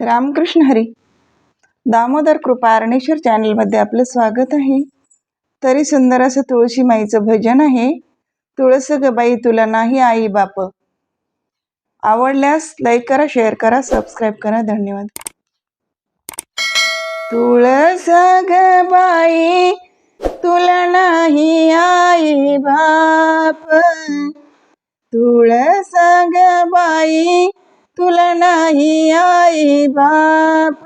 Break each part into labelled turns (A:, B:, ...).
A: रामकृष्ण हरी. दामोदर कृपा अरणेश्वर चॅनलमध्ये आपलं स्वागत आहे. तरी सुंदर असं तुळशी माईचं भजन आहे. तुळस ग बाई तुला नाही आई बाप. आवडल्यास लाईक करा शेअर करा सबस्क्राईब करा. धन्यवाद. तुळस ग बाई तुला नाही आई बाप. तुळस ग बाई तुला नाही आई बाप.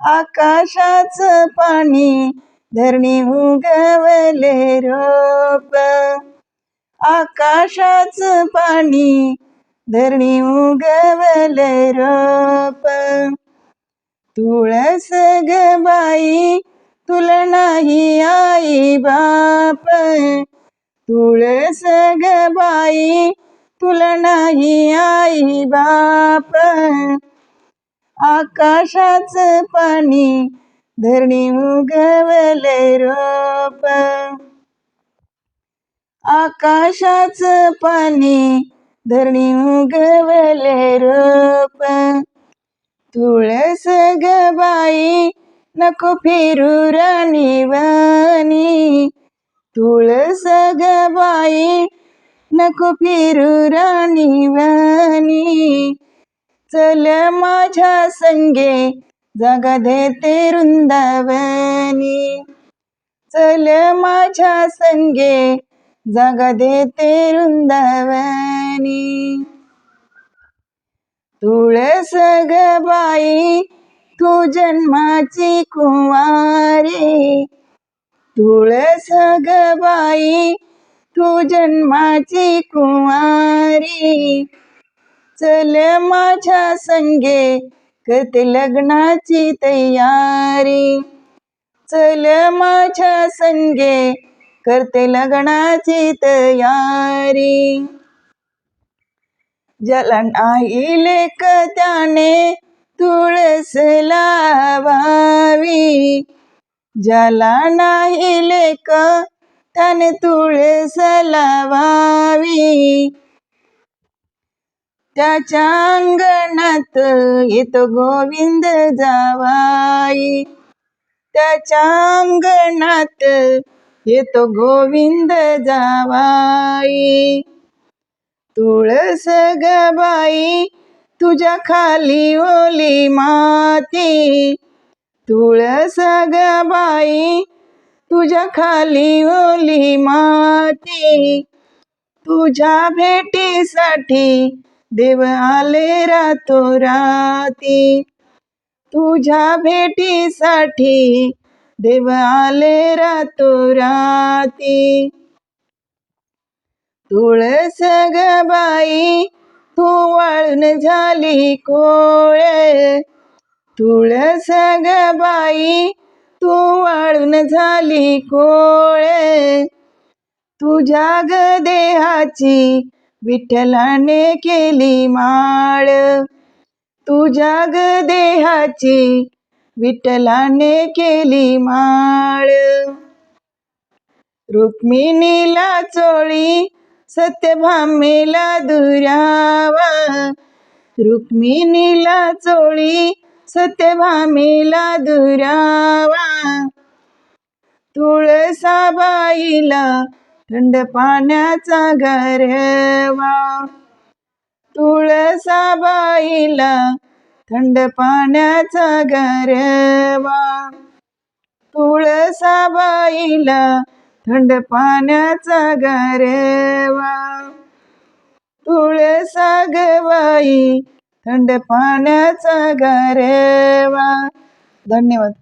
A: आकाशाच पाणी धरणी उगवले रोप. आकाशाच पाणी धरणी उगवले रोप. तुळस ग बाई तुला नाही आई बाप. तुळस ग बाई तुला नाही आई बाप. आकाशाच पाणी धरणी उगवले रोप. आकाशाच पाणी धरणी उगवले रोप. तुळस ग बाई नको फिरू राणीवाणी तुळस ग बाई नको फिरू राणीवाणी चल माझ्या संगे जागा देते वृंदावनी। चल माझ्या संगे जागा देते वृंदावनी। तुळस ग बाई तू जन्माची कुंवारी। तुळस ग बाई तू जन्माची कुंवारी. चल माझ्या संगे करते लग्नाची तयारी. चल माझ्या संगे करते लग्नाची तयारी. ज्याला नाही लेख त्याने तुळस लावावी. ज्याला नाही लेख त्याने तुळस लावावी त्याच्या अंगणात येतो गोविंद जावाई. त्याच्या अंगणात येतो गोविंद जावाई. तुळस ग बाई तुझ्या खाली ओली माती. तुळस ग बाई तुझ्या खाली ओली माती तुझ्या भेटीसाठी देव आले रातो राती. तुझ्या भेटीसाठी देव आले रातो राती. तुळस ग बाई तू वाळून झाली कोळ. तुळस ग बाई तू वाळून झाली कोळे. तुझ्या ग देहाची विठ्ठलाने केली माळ. तुझ्या ग देहाची विठ्ठलाने केली माळ. रुक्मिणीला चोळी सत्यभामेला दुरावा. रुक्मिणीला चोळी सत्यभामेला दुरावा. तुळसाबाईला थंड पाण्याचा गरवा तुळसाबाईला थंड पाण्याचा गरवा तुळसाबाईला थंड पाण्याचा गरवा तुळसा गवाई थंड पाण्याचा गरवा धन्यवाद.